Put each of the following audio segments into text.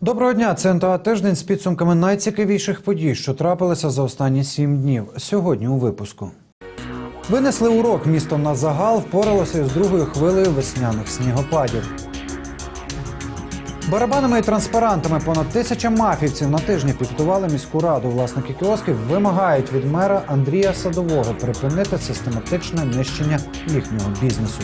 Доброго дня, це НТА тиждень з підсумками найцікавіших подій, що трапилися за останні сім днів. Сьогодні у випуску. Винесли урок. Місто на загал впоралося із другою хвилею весняних снігопадів. Барабанами і транспарантами понад тисяча мафівців на тижні піктували міську раду. Власники кіосків вимагають від мера Андрія Садового припинити систематичне нищення їхнього бізнесу.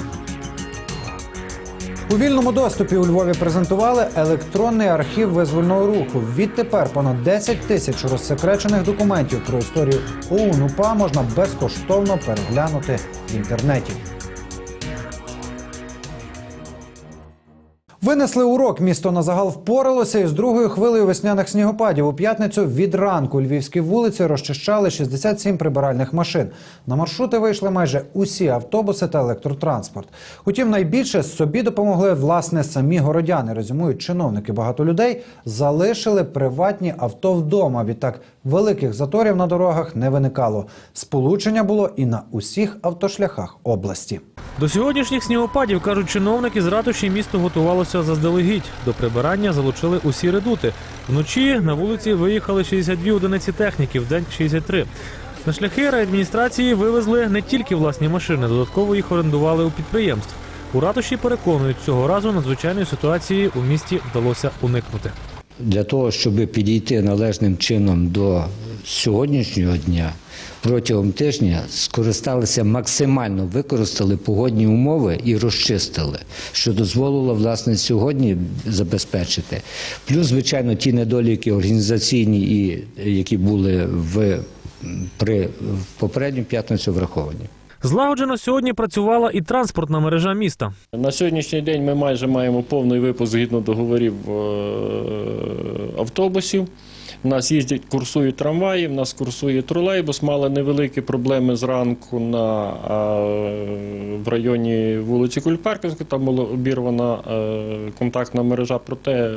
У вільному доступі у Львові презентували електронний архів визвольного руху. Відтепер понад 10 тисяч розсекречених документів про історію ОУН УПА можна безкоштовно переглянути в інтернеті. Винесли урок. Місто на загал впоралося із другою хвилею весняних снігопадів. У п'ятницю від ранку львівські вулиці розчищали 67 прибиральних машин. На маршрути вийшли майже усі автобуси та електротранспорт. Утім, найбільше собі допомогли власне самі городяни. Резюмують чиновники. Багато людей залишили приватні авто вдома. Відтак великих заторів на дорогах не виникало. Сполучення було і на усіх автошляхах області. До сьогоднішніх снігопадів, кажуть чиновники, з ратуші місто готувалося заздалегідь. До прибирання залучили усі редути. Вночі на вулиці виїхали 62 одиниці техніки, в день 63. На шляхи райадміністрації вивезли не тільки власні машини, додатково їх орендували у підприємств. У ратуші переконують, цього разу надзвичайної ситуації у місті вдалося уникнути. Для того, щоб підійти належним чином до сьогоднішнього дня, протягом тижня скористалися максимально, використали погодні умови і розчистили, що дозволило власне сьогодні забезпечити. Плюс, звичайно, ті недоліки організаційні, які були в при попередню п'ятницю враховані. Злагоджено сьогодні працювала і транспортна мережа міста. На сьогоднішній день ми майже маємо повний випуск згідно договорів е, автобусів. У нас їздять, курсують трамваї, в нас курсує тролейбус. Мали невеликі проблеми зранку на, е, в районі вулиці Кульперківської. Там була обірвана е, контактна мережа, проте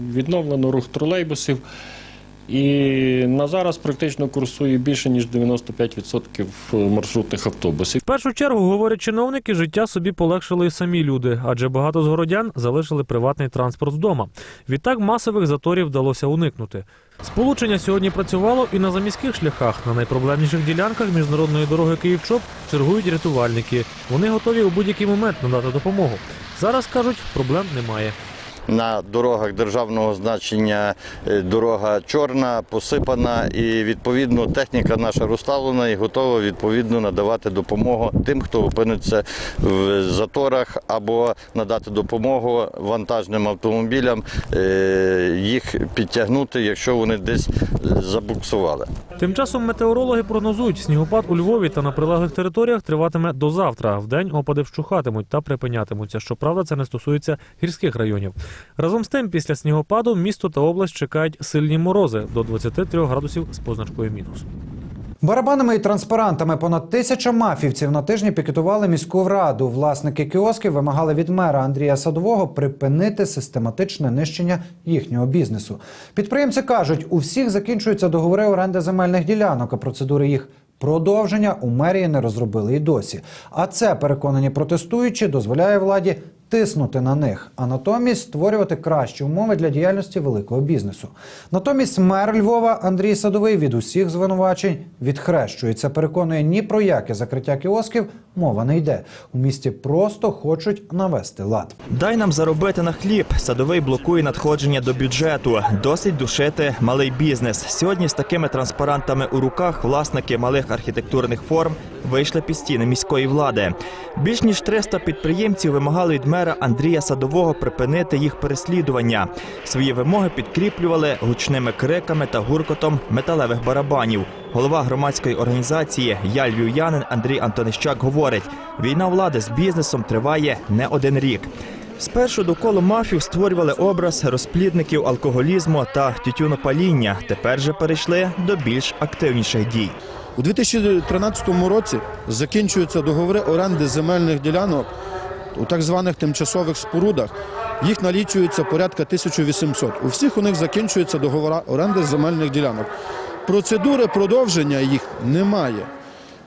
відновлено рух тролейбусів. І на зараз практично курсує більше ніж 95% маршрутних автобусів. В першу чергу, говорять чиновники, життя собі полегшили і самі люди, адже багато з городян залишили приватний транспорт вдома. Відтак масових заторів вдалося уникнути. Сполучення сьогодні працювало і на заміських шляхах. На найпроблемніших ділянках міжнародної дороги Київ-Чоп чергують рятувальники. Вони готові у будь-який момент надати допомогу. Зараз кажуть, проблем немає. На дорогах державного значення е, дорога чорна, посипана, і відповідно техніка наша розставлена і готова відповідно надавати допомогу тим, хто опиниться в заторах, або надати допомогу вантажним автомобілям, е, їх підтягнути, якщо вони десь забуксували. Тим часом метеорологи прогнозують, снігопад у Львові та на прилеглих територіях триватиме до завтра. Вдень опади вщухатимуть та припинятимуться. Щоправда, це не стосується гірських районів. Разом з тим, після снігопаду місто та область чекають сильні морози до 23 градусів з позначкою мінус. Барабанами і транспарантами понад тисяча мафівців на тижні пікетували міську раду. Власники кіосків вимагали від мера Андрія Садового припинити систематичне нищення їхнього бізнесу. Підприємці кажуть, у всіх закінчуються договори оренди земельних ділянок, а процедури їх продовження у мерії не розробили і досі. А це переконані протестуючі дозволяє владі тиснути на них, а натомість створювати кращі умови для діяльності великого бізнесу. Натомість мер Львова Андрій Садовий від усіх звинувачень відхрещується. Переконує, ні про яке закриття кіосків мова не йде. У місті просто хочуть навести лад. Дай нам заробити на хліб. Садовий блокує надходження до бюджету. Досить душити малий бізнес. Сьогодні з такими транспарантами у руках власники малих архітектурних форм вийшли під стіни міської влади. Більш ніж 300 підприємців вимагали від мера Андрія Садового припинити їх переслідування. Свої вимоги підкріплювали гучними криками та гуркотом металевих барабанів. Голова громадської організації Я львів'янин Андрій Антонищак говорить: війна влади з бізнесом триває не один рік. Спершу довкола мафів створювали образ розплідників алкоголізму та тютюнопаління. Тепер же перейшли до більш активніших дій. У 2013 році закінчуються договори оренди земельних ділянок у так званих тимчасових спорудах їх налічується порядка 1800. У всіх у них закінчуються договори оренди земельних ділянок. Процедури продовження їх немає.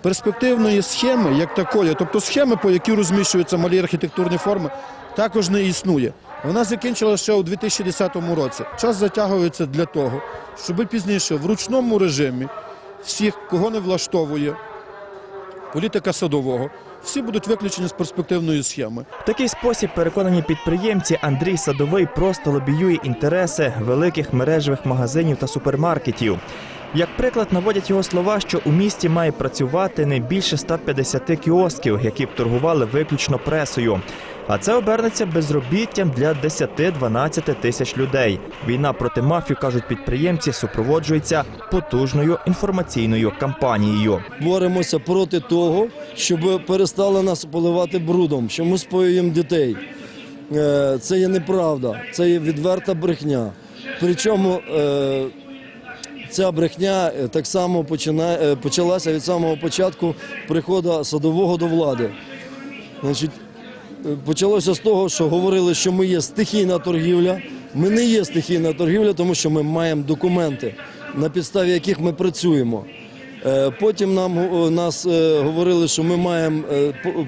Перспективної схеми, як такої, тобто схеми, по якій розміщуються малі архітектурні форми, також не існує. Вона закінчилася ще у 2010 році. Час затягується для того, щоб пізніше в ручному режимі всіх, кого не влаштовує політика садового, всі будуть виключені з перспективної схеми. Такий спосіб переконані підприємці Андрій Садовий просто лобіює інтереси великих мережевих магазинів та супермаркетів. Як приклад наводять його слова, що у місті має працювати не більше 150 кіосків, які б торгували виключно пресою. А це обернеться безробіттям для 10-12 тисяч людей. Війна проти мафії, кажуть підприємці, супроводжується потужною інформаційною кампанією. боремося проти того, щоб перестали нас поливати брудом, що ми споюємо дітей. Е, Це є неправда, це є відверта брехня. Причому е, ця брехня е, так само е, почалася від самого початку приходу садового до влади. Е, почалося з того, що говорили, що ми є стихійна торгівля. Ми не є стихійна торгівля, тому що ми маємо документи, на підставі яких ми працюємо. Потім нам нас говорили, що ми маємо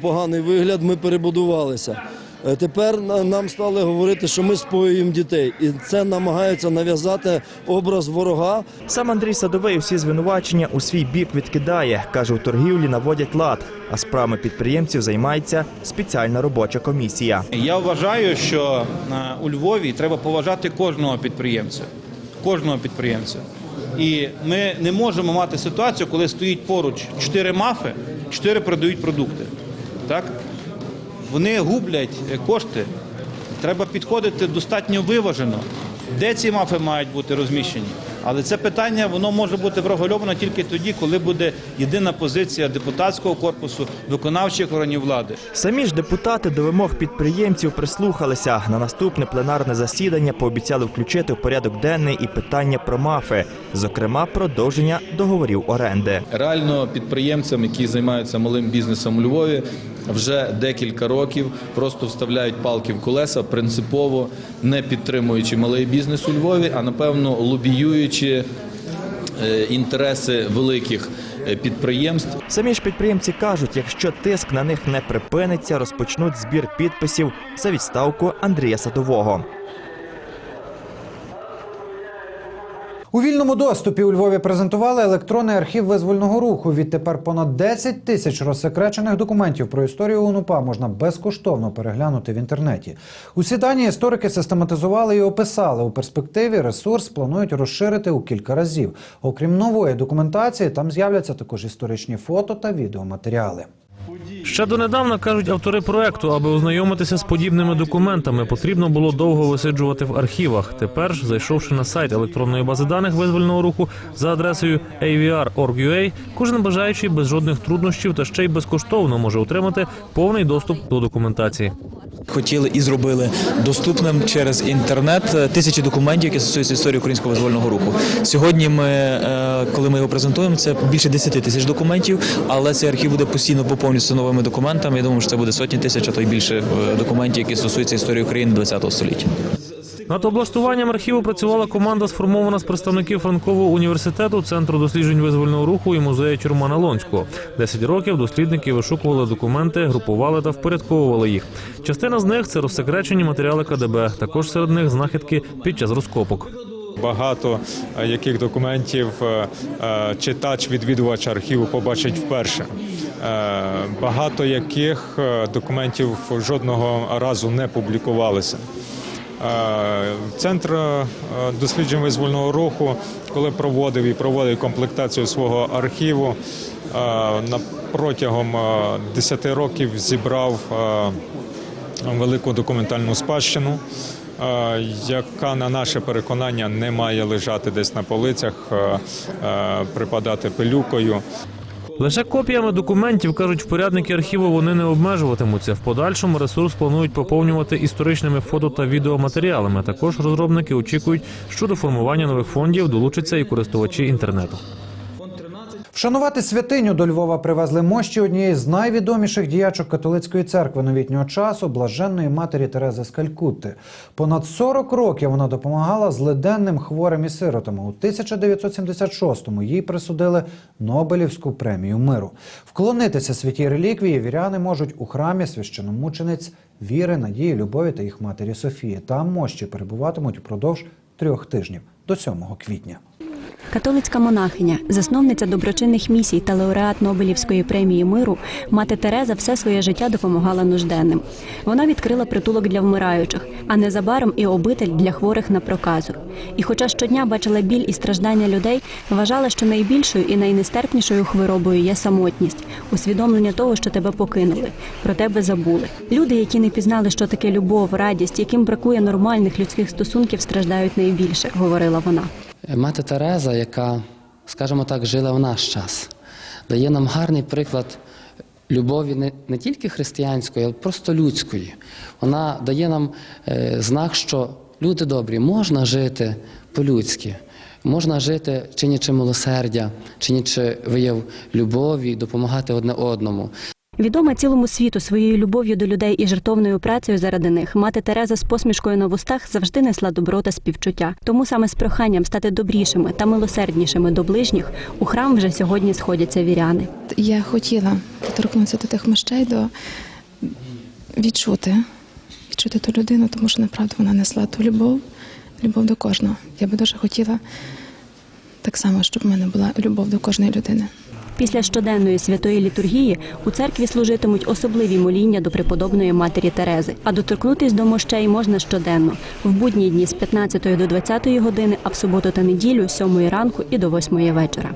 поганий вигляд, ми перебудувалися. Е, Тепер нам стали говорити, що ми споюємо дітей, і це намагаються нав'язати образ ворога. Сам Андрій Садовий усі звинувачення у свій бік відкидає. Каже, у торгівлі наводять лад, а справами підприємців займається спеціальна робоча комісія. Я вважаю, що е, у Львові треба поважати кожного підприємця. Кожного підприємця. І ми не можемо мати ситуацію, коли стоїть поруч чотири мафи, чотири продають продукти. Так? Вони гублять кошти. Треба підходити достатньо виважено. Де ці мафи мають бути розміщені? Але це питання воно може бути врегульовано тільки тоді, коли буде єдина позиція депутатського корпусу, виконавчих органів влади. Самі ж депутати до вимог підприємців прислухалися. На наступне пленарне засідання пообіцяли включити в порядок денний і питання про мафи, зокрема продовження договорів оренди. Реально підприємцям, які займаються малим бізнесом у Львові, вже декілька років просто вставляють палки в колеса, принципово не підтримуючи малий бізнес у Львові, а напевно лобіюючи е, інтереси великих е, підприємств. Самі ж підприємці кажуть, якщо тиск на них не припиниться, розпочнуть збір підписів за відставку Андрія Садового. У вільному доступі у Львові презентували електронний архів визвольного руху. Відтепер понад 10 тисяч розсекречених документів про історію УНУПА можна безкоштовно переглянути в інтернеті. Усі дані історики систематизували і описали. У перспективі ресурс планують розширити у кілька разів. Окрім нової документації, там з'являться також історичні фото та відеоматеріали. Ще донедавна кажуть автори проекту, аби ознайомитися з подібними документами, потрібно було довго висиджувати в архівах. Тепер ж, зайшовши на сайт електронної бази даних визвольного руху за адресою avr.org.ua, кожен бажаючий без жодних труднощів та ще й безкоштовно може отримати повний доступ до документації. Хотіли і зробили доступним через інтернет е, тисячі документів, які стосуються історії українського визвольного руху. Сьогодні ми, е, коли ми його презентуємо, це більше 10 тисяч документів, але цей архів буде постійно поповнюватися новими документами. Я думаю, що це буде сотні тисяч, а то й більше е, документів, які стосуються історії України ХХ століття. Над облаштуванням архіву працювала команда, сформована з представників Франкового університету, центру досліджень визвольного руху і музею Тюрмана Лонського. Десять років дослідники вишукували документи, групували та впорядковували їх. Частина з них це розсекречені матеріали КДБ. Також серед них знахідки під час розкопок. Багато е, яких документів е, е, читач, відвідувач архіву побачить вперше. Багато яких документів жодного разу не публікувалися. Е, Центр е, досліджень визвольного руху, коли проводив і проводив комплектацію свого архіву, е, протягом е, 10 років зібрав велику документальну спадщину, яка на наше переконання не має лежати десь на полицях, припадати пилюкою. Лише копіями документів кажуть, впорядники архіву вони не обмежуватимуться. В подальшому ресурс планують поповнювати історичними фото та відеоматеріалами. Також розробники очікують, що до формування нових фондів долучаться і користувачі інтернету. Вшанувати святиню до Львова привезли мощі однієї з найвідоміших діячок католицької церкви новітнього часу блаженної матері Терези з Калькутти. Понад 40 років вона допомагала злиденним хворим і сиротами. У 1976-му їй присудили Нобелівську премію миру. Вклонитися святій реліквії віряни можуть у храмі священомучениць віри, надії, любові та їх матері Софії. Там мощі перебуватимуть упродовж трьох тижнів до 7 квітня. Католицька монахиня, засновниця доброчинних місій та лауреат Нобелівської премії миру, мати Тереза все своє життя допомагала нужденним. Вона відкрила притулок для вмираючих, а незабаром і обитель для хворих на проказу. І, хоча щодня бачила біль і страждання людей, вважала, що найбільшою і найнестерпнішою хворобою є самотність, усвідомлення того, що тебе покинули, про тебе забули. Люди, які не пізнали, що таке любов, радість, яким бракує нормальних людських стосунків, страждають найбільше, говорила вона. Мати Тереза, яка, скажімо так, жила в наш час, дає нам гарний приклад любові не, не тільки християнської, а просто людської. Вона дає нам е, знак, що люди добрі, можна жити по-людськи, можна жити чинячи милосердя, чинячи вияв любові, допомагати одне одному. Відома цілому світу своєю любов'ю до людей і жертовною працею заради них, мати Тереза з посмішкою на вустах завжди несла добро та співчуття. Тому саме з проханням стати добрішими та милосерднішими до ближніх у храм вже сьогодні сходяться віряни. Я хотіла доторкнутися до тих мощей, до відчути, відчути ту людину, тому що направду вона несла ту любов, любов до кожного. Я би дуже хотіла так само, щоб в мене була любов до кожної людини. Після щоденної святої літургії у церкві служитимуть особливі моління до преподобної матері Терези. А доторкнутися до мощей можна щоденно в будні дні з 15 до 20 години, а в суботу та неділю з 7 ранку і до 8 вечора.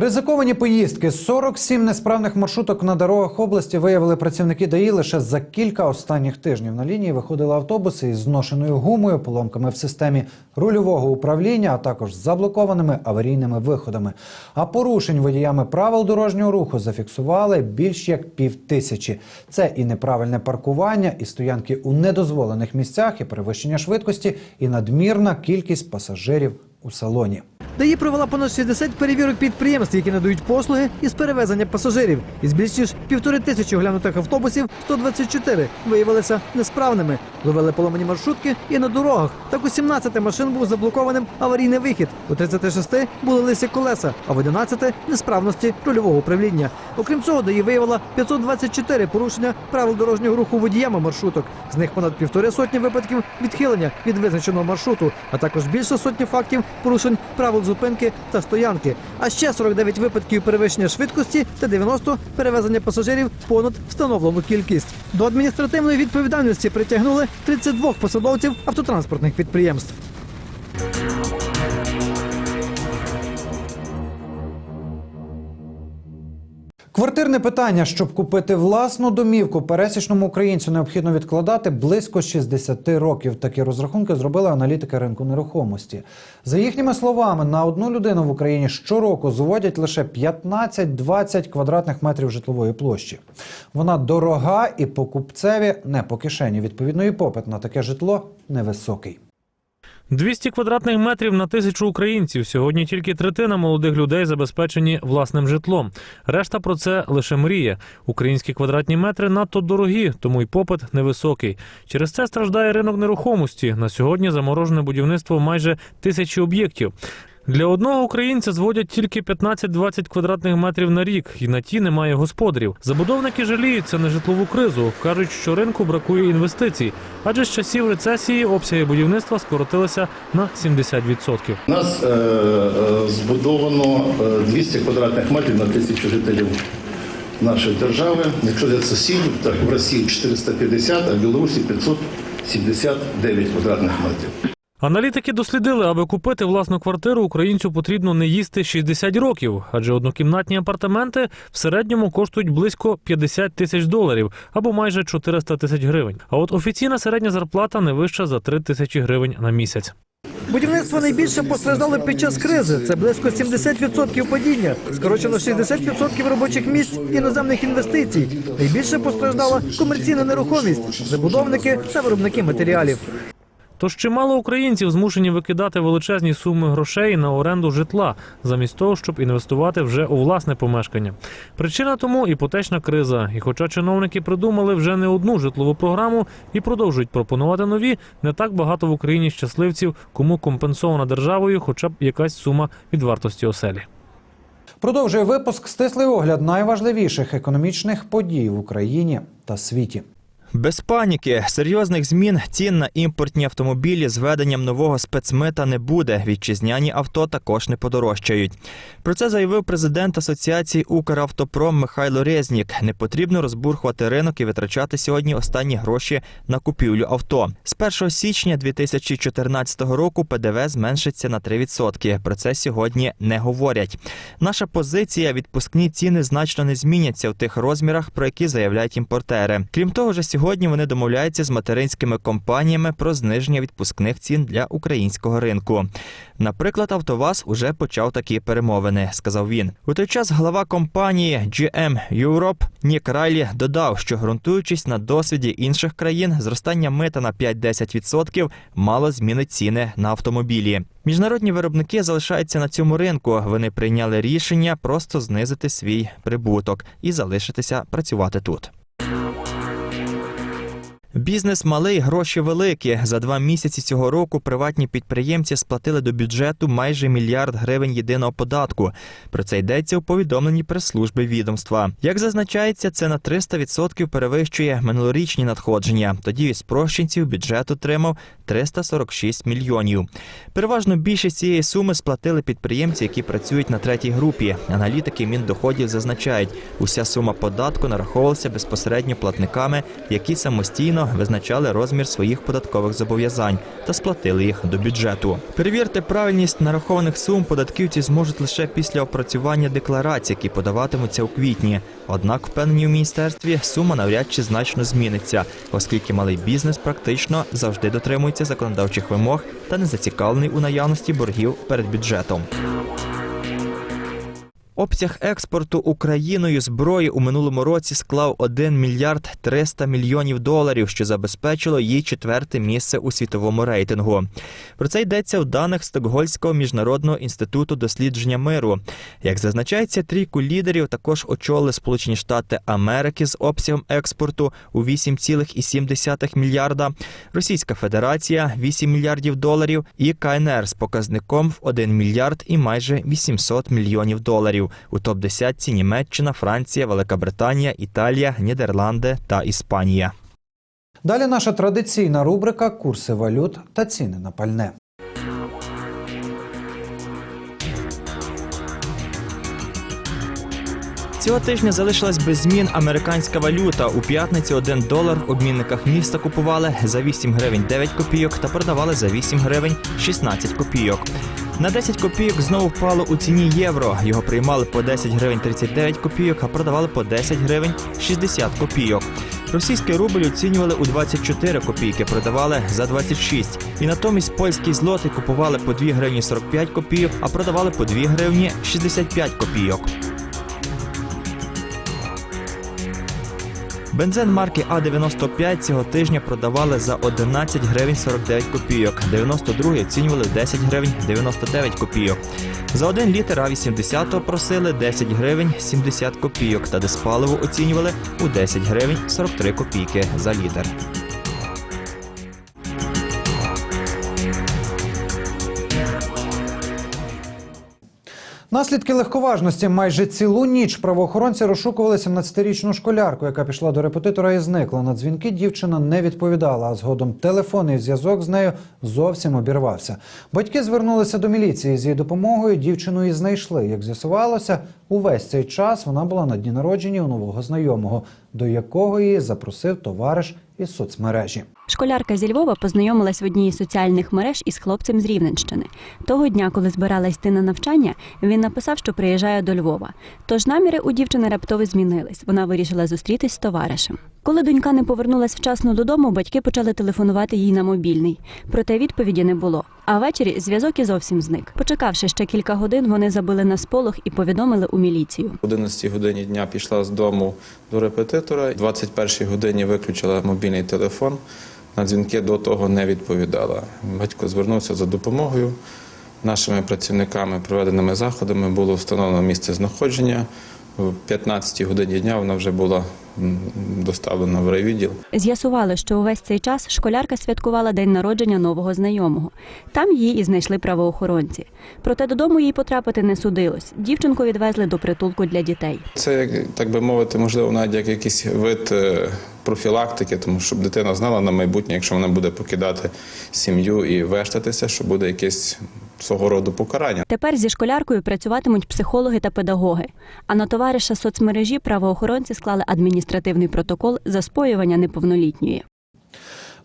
Ризиковані поїздки. 47 несправних маршруток на дорогах області виявили працівники ДАІ лише за кілька останніх тижнів. На лінії виходили автобуси із зношеною гумою, поломками в системі рульового управління, а також з заблокованими аварійними виходами. А порушень водіями правил дорожнього руху зафіксували більш як півтисячі. Це і неправильне паркування, і стоянки у недозволених місцях, і перевищення швидкості, і надмірна кількість пасажирів у салоні. ДАІ провела понад 60 перевірок підприємств, які надають послуги із перевезення пасажирів. Із більш ніж півтори тисячі оглянутих автобусів 124 виявилися несправними. Ловили поломані маршрутки і на дорогах. Так у 17 машин був заблокованим аварійний вихід. У 36 були лисі колеса, а в 11 – несправності рульового управління. Окрім цього, ДАІ виявила 524 порушення правил дорожнього руху водіями маршруток. З них понад півтори сотні випадків відхилення від визначеного маршруту, а також більше сотні фактів порушень правил зупинки та стоянки. А ще 49 випадків перевищення швидкості та 90 перевезення пасажирів понад встановлену кількість. До адміністративної відповідальності притягнули 32 посадовців автотранспортних підприємств. Квартирне питання, щоб купити власну домівку, пересічному українцю необхідно відкладати близько 60 років. Такі розрахунки зробили аналітики ринку нерухомості. За їхніми словами, на одну людину в Україні щороку зводять лише 15-20 квадратних метрів житлової площі. Вона дорога і покупцеві не по кишені. Відповідно, і попит на таке житло невисокий. 200 квадратних метрів на тисячу українців. Сьогодні тільки третина молодих людей забезпечені власним житлом. Решта про це лише мріє. Українські квадратні метри надто дорогі, тому й попит невисокий. Через це страждає ринок нерухомості. На сьогодні заморожене будівництво майже тисячі об'єктів. Для одного українця зводять тільки 15-20 квадратних метрів на рік, і на ті немає господарів. Забудовники жаліються на житлову кризу. кажуть, що ринку бракує інвестицій, адже з часів рецесії обсяги будівництва скоротилися на 70%. У нас е, е, збудовано е, 200 квадратних метрів на тисячу жителів нашої держави. Якщо для сусідів, так в Росії 450, а в Білорусі 579 квадратних метрів. Аналітики дослідили, аби купити власну квартиру, українцю потрібно не їсти 60 років, адже однокімнатні апартаменти в середньому коштують близько 50 тисяч доларів або майже 400 тисяч гривень. А от офіційна середня зарплата не вища за 3 тисячі гривень на місяць. Будівництво найбільше постраждало під час кризи. Це близько 70% падіння. Скорочено 60% робочих місць іноземних інвестицій. Найбільше постраждала комерційна нерухомість, забудовники та виробники матеріалів. Тож чимало українців змушені викидати величезні суми грошей на оренду житла, замість того, щоб інвестувати вже у власне помешкання. Причина тому іпотечна криза. І хоча чиновники придумали вже не одну житлову програму і продовжують пропонувати нові, не так багато в Україні щасливців, кому компенсована державою хоча б якась сума від вартості оселі. Продовжує випуск стислий огляд найважливіших економічних подій в Україні та світі. Без паніки, серйозних змін цін на імпортні автомобілі з введенням нового спецмита не буде. Вітчизняні авто також не подорожчають. Про це заявив президент Асоціації Укравтопром Михайло Резнік. Не потрібно розбурхувати ринок і витрачати сьогодні останні гроші на купівлю авто. З 1 січня 2014 року ПДВ зменшиться на 3%. Про це сьогодні не говорять. Наша позиція відпускні ціни значно не зміняться в тих розмірах, про які заявляють імпортери. Крім того, вже сьогодні вони домовляються з материнськими компаніями про зниження відпускних цін для українського ринку. Наприклад, Автоваз уже почав такі перемовини, сказав він. У той час глава компанії GM Europe Нік Райлі додав, що ґрунтуючись на досвіді інших країн, зростання мита на 5-10% мало змінить ціни на автомобілі. Міжнародні виробники залишаються на цьому ринку. Вони прийняли рішення просто знизити свій прибуток і залишитися працювати тут. Бізнес малий, гроші великі. За два місяці цього року приватні підприємці сплатили до бюджету майже мільярд гривень єдиного податку. Про це йдеться у повідомленні прес-служби відомства. Як зазначається, це на 300% перевищує минулорічні надходження. Тоді від спрощенців бюджет отримав 346 мільйонів. Переважно більшість цієї суми сплатили підприємці, які працюють на третій групі. Аналітики Міндоходів зазначають, уся сума податку нараховувалася безпосередньо платниками, які самостійно визначали розмір своїх податкових зобов'язань та сплатили їх до бюджету. Перевірте правильність нарахованих сум податківці зможуть лише після опрацювання декларацій, які подаватимуться у квітні. Однак, впевнені у міністерстві, сума навряд чи значно зміниться, оскільки малий бізнес практично завжди дотримується законодавчих вимог та не зацікавлений у наявності боргів перед бюджетом. Обсяг експорту Україною зброї у минулому році склав 1 мільярд 300 мільйонів доларів, що забезпечило їй четверте місце у світовому рейтингу. Про це йдеться в даних Стокгольмського міжнародного інституту дослідження миру. Як зазначається, трійку лідерів також очолили Сполучені Штати Америки з обсягом експорту у 8,7 мільярда, Російська Федерація 8 мільярдів доларів і КНР з показником в 1 мільярд і майже 800 мільйонів доларів. У топ-10 Німеччина, Франція, Велика Британія, Італія, Нідерланди та Іспанія. Далі наша традиційна рубрика Курси валют та ціни на пальне. Цього тижня залишилась без змін американська валюта. У п'ятницю 1 долар в обмінниках міста купували за 8 гривень 9 копійок та продавали за 8 гривень 16 копійок. На 10 копійок знову впало у ціні євро. Його приймали по 10 гривень 39 копійок, а продавали по 10 гривень 60 копійок. Російський рубль оцінювали у 24 копійки, продавали за 26. І натомість польські злоти купували по 2 гривні 45 копійок, а продавали по 2 гривні 65 копійок. Бензин марки А95 цього тижня продавали за 11 гривень 49 копійок. 92 оцінювали в 10 гривень 99 копійок. За 1 літр А80 просили 10 гривень 70 копійок та диспаливо оцінювали у 10 гривень 43 копійки за літр. Наслідки легковажності майже цілу ніч правоохоронці розшукували 17-річну школярку, яка пішла до репетитора і зникла. На дзвінки дівчина не відповідала, а згодом телефонний зв'язок з нею зовсім обірвався. Батьки звернулися до міліції з її допомогою. Дівчину і знайшли. Як з'ясувалося, увесь цей час вона була на дні народження у нового знайомого, до якого її запросив товариш із соцмережі. Школярка зі Львова познайомилась в одній із соціальних мереж із хлопцем з Рівненщини. Того дня, коли збиралась йти на навчання, він написав, що приїжджає до Львова. Тож наміри у дівчини раптово змінились. Вона вирішила зустрітись з товаришем. Коли донька не повернулась вчасно додому, батьки почали телефонувати їй на мобільний. Проте відповіді не було. А ввечері зв'язок і зовсім зник. Почекавши ще кілька годин, вони забили на сполох і повідомили у міліцію. В 11 годині дня пішла з дому до репетитора. В 21 годині виключила мобільний телефон. На дзвінки до того не відповідала. Батько звернувся за допомогою. Нашими працівниками, проведеними заходами було встановлено місце знаходження. В 15-й годині дня вона вже була доставлена в райвідділ. З'ясували, що увесь цей час школярка святкувала день народження нового знайомого. Там її і знайшли правоохоронці. Проте додому їй потрапити не судилось. Дівчинку відвезли до притулку для дітей. Це, так би мовити, можливо, навіть як якийсь вид е, профілактики, тому щоб дитина знала на майбутнє, якщо вона буде покидати сім'ю і вештатися, що буде якесь свого роду покарання. Тепер зі школяркою працюватимуть психологи та педагоги. А на товариша соцмережі правоохоронці склали адміністративний протокол за споювання неповнолітньої.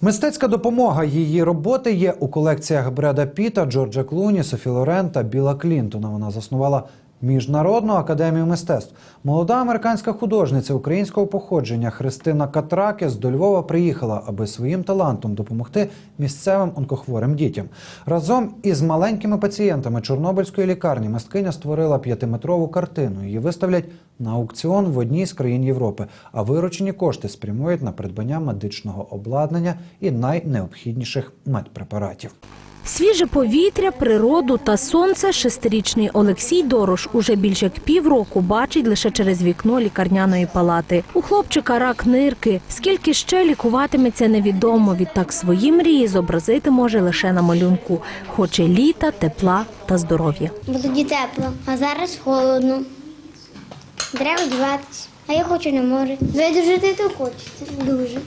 Мистецька допомога її роботи є у колекціях Бреда Піта, Джорджа Клуні, Софі Лорен та Біла Клінтона. Вона заснувала Міжнародну академію мистецтв. Молода американська художниця українського походження Христина Катракес до Львова приїхала, аби своїм талантом допомогти місцевим онкохворим дітям. Разом із маленькими пацієнтами Чорнобильської лікарні мисткиня створила п'ятиметрову картину. Її виставлять на аукціон в одній з країн Європи. А виручені кошти спрямують на придбання медичного обладнання і найнеобхідніших медпрепаратів. Свіже повітря, природу та сонце шестирічний Олексій Дорош уже більше як півроку бачить лише через вікно лікарняної палати. У хлопчика рак нирки. Скільки ще лікуватиметься, невідомо. Відтак свої мрії зобразити може лише на малюнку. Хоче літа, тепла та здоров'я. Бо тоді тепло, а зараз холодно. Треба одягатись. А я хочу на море. Видужити то хочеться дуже.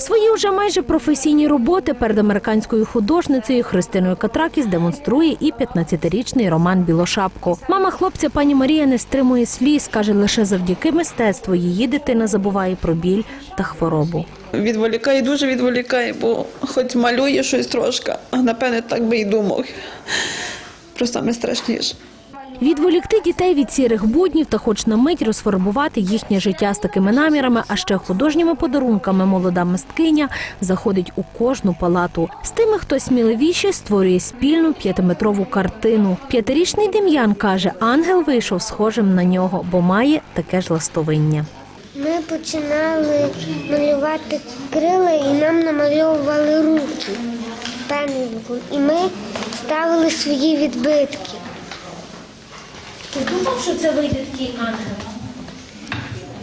Свої вже майже професійні роботи перед американською художницею Христиною Катракіс демонструє і 15-річний Роман Білошапко. Мама хлопця пані Марія не стримує сліз. каже, лише завдяки мистецтву її дитина забуває про біль та хворобу. Відволікає, дуже відволікає, бо хоч малює щось трошки, а напевне так би і думав. Про саме страшніше. Відволікти дітей від сірих буднів та хоч на мить розфарбувати їхнє життя з такими намірами, а ще художніми подарунками молода мисткиня заходить у кожну палату. З тими, хто сміливіше, створює спільну п'ятиметрову картину. П'ятирічний Дем'ян каже, ангел вийшов схожим на нього, бо має таке ж ластовиння. Ми починали малювати крила і нам намальовували руки пензликом. І ми ставили свої відбитки. Ти думав, що це вийде такий ангел?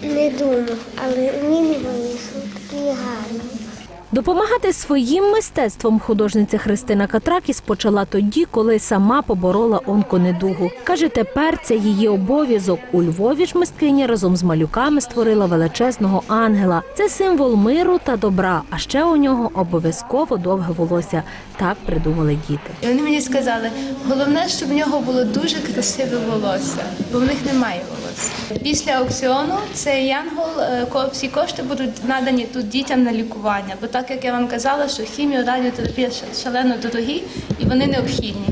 Не думав, але він вийшов такий гарний. Допомагати своїм мистецтвом художниця Христина Катракіс почала тоді, коли сама поборола онконедугу. Каже, тепер це її обов'язок. У Львові ж мисткиня разом з малюками створила величезного ангела. Це символ миру та добра. А ще у нього обов'язково довге волосся. Так придумали діти. І вони мені сказали, головне, щоб в нього було дуже красиве волосся, бо в них немає волосся. Після аукціону цей янгол, е, всі кошти будуть надані тут дітям на лікування. Бо так як я вам казала, що хімія, радіотерапія шалено дорогі і вони необхідні.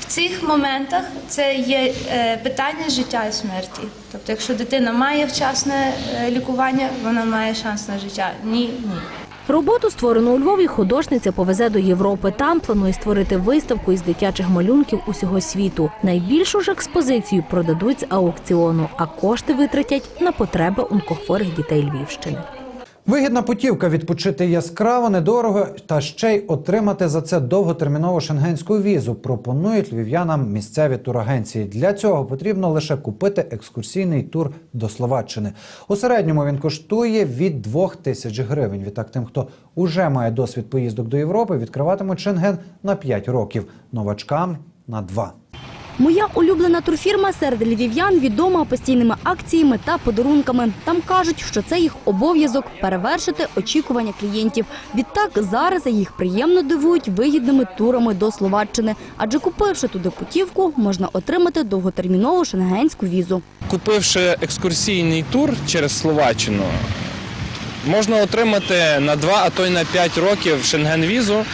В цих моментах це є е, питання життя і смерті. Тобто, якщо дитина має вчасне е, лікування, вона має шанс на життя. Ні, ні. Роботу, створену у Львові, художниця повезе до Європи. Там планує створити виставку із дитячих малюнків усього світу. Найбільшу ж експозицію продадуть з аукціону, а кошти витратять на потреби онкохворих дітей Львівщини. Вигідна путівка відпочити яскраво, недорого та ще й отримати за це довготермінову шенгенську візу. Пропонують львів'янам місцеві турагенції. Для цього потрібно лише купити екскурсійний тур до Словаччини. У середньому він коштує від 2 тисяч гривень. Відтак, тим, хто уже має досвід поїздок до Європи, відкриватимуть шенген на 5 років, новачкам на 2. Моя улюблена турфірма серед львів'ян відома постійними акціями та подарунками. Там кажуть, що це їх обов'язок перевершити очікування клієнтів. Відтак зараз їх приємно дивують вигідними турами до Словаччини, адже купивши туди путівку, можна отримати довготермінову шенгенську візу. Купивши екскурсійний тур через Словаччину, можна отримати на 2, а то й на 5 років шенген-візу.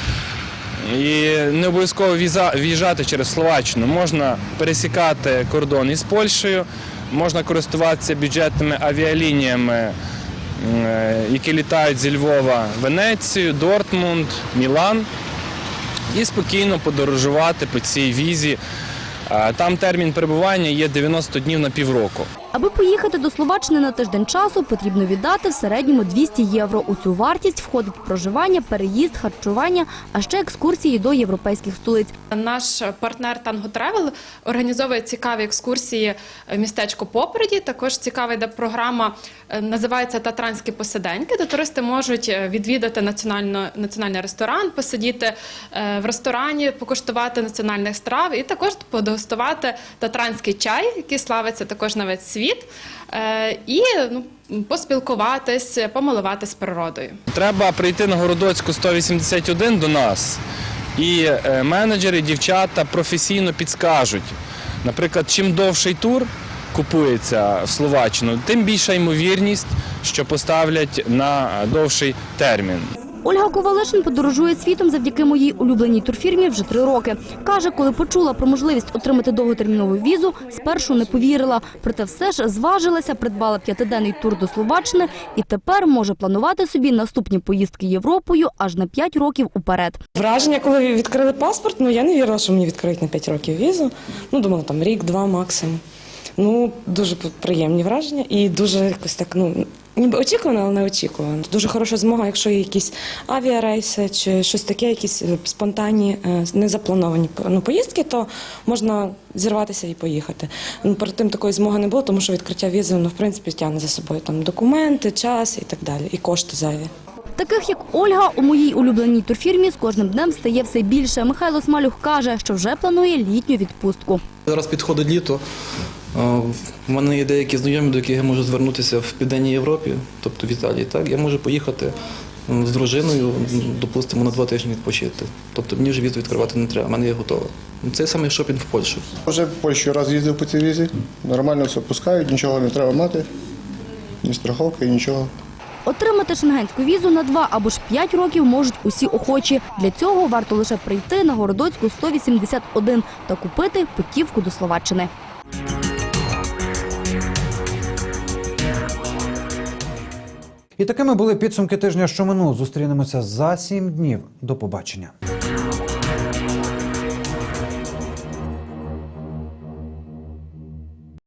І не обов'язково в'їжджати через Словаччину. Можна пересікати кордон із Польщею, можна користуватися бюджетними авіалініями, е, які літають зі Львова Венецію, Дортмунд, Мілан і спокійно подорожувати по цій візі. Там термін перебування є 90 днів на півроку. Аби поїхати до Словаччини на тиждень часу, потрібно віддати в середньому 200 євро. У цю вартість входить проживання, переїзд, харчування, а ще екскурсії до європейських столиць. Наш партнер Tango Travel організовує цікаві екскурсії в містечко Попереді. Також цікава йде програма, е, називається Татранські посиденьки, де туристи можуть е, відвідати національний ресторан, посидіти е, в ресторані, покуштувати національних страв і також подегустувати татранський чай, який славиться також на весь світ, е, і ну, поспілкуватись, помилуватись природою. Треба прийти на Городоцьку 181 до нас, і е, менеджери, дівчата професійно підскажуть. Наприклад, чим довший тур купується в Словаччину, тим більша ймовірність, що поставлять на довший термін. Ольга Ковалишин подорожує світом завдяки моїй улюбленій турфірмі вже три роки. Каже, коли почула про можливість отримати довготермінову візу, спершу не повірила. Проте все ж зважилася, придбала п'ятиденний тур до Словаччини і тепер може планувати собі наступні поїздки Європою аж на п'ять років уперед. Враження, коли відкрили паспорт, ну я не вірила, що мені відкриють на 5 років візу. Ну, думала, там рік-два максимум. Ну, дуже приємні враження і дуже якось так, ну, ніби очікувано, але не очікувано. Дуже хороша змога, якщо є якісь авіарейси чи щось таке, якісь е, спонтанні, е, незаплановані ну, поїздки, то можна зірватися і поїхати. Ну, перед тим такої змоги не було, тому що відкриття візи, ну, в принципі, тягне за собою там документи, час і так далі, і кошти зайві. Таких як Ольга у моїй улюбленій турфірмі з кожним днем стає все більше. Михайло Смалюх каже, що вже планує літню відпустку. Зараз підходить літо. В мене є деякі знайомі, до яких я можу звернутися в Південній Європі, тобто в Італії. Так, я можу поїхати з дружиною, допустимо, на два тижні відпочити. Тобто мені вже візу відкривати не треба, в мене є готова. Це саме шопінг в Польщу. Вже в Польщу раз їздив по цій візі. Нормально все пускають, нічого не треба мати, ні страховки, нічого. Отримати шенгенську візу на два або ж п'ять років можуть усі охочі. Для цього варто лише прийти на Городоцьку 181 та купити путівку до Словаччини. І такими були підсумки тижня, що минуло. Зустрінемося за сім днів. До побачення.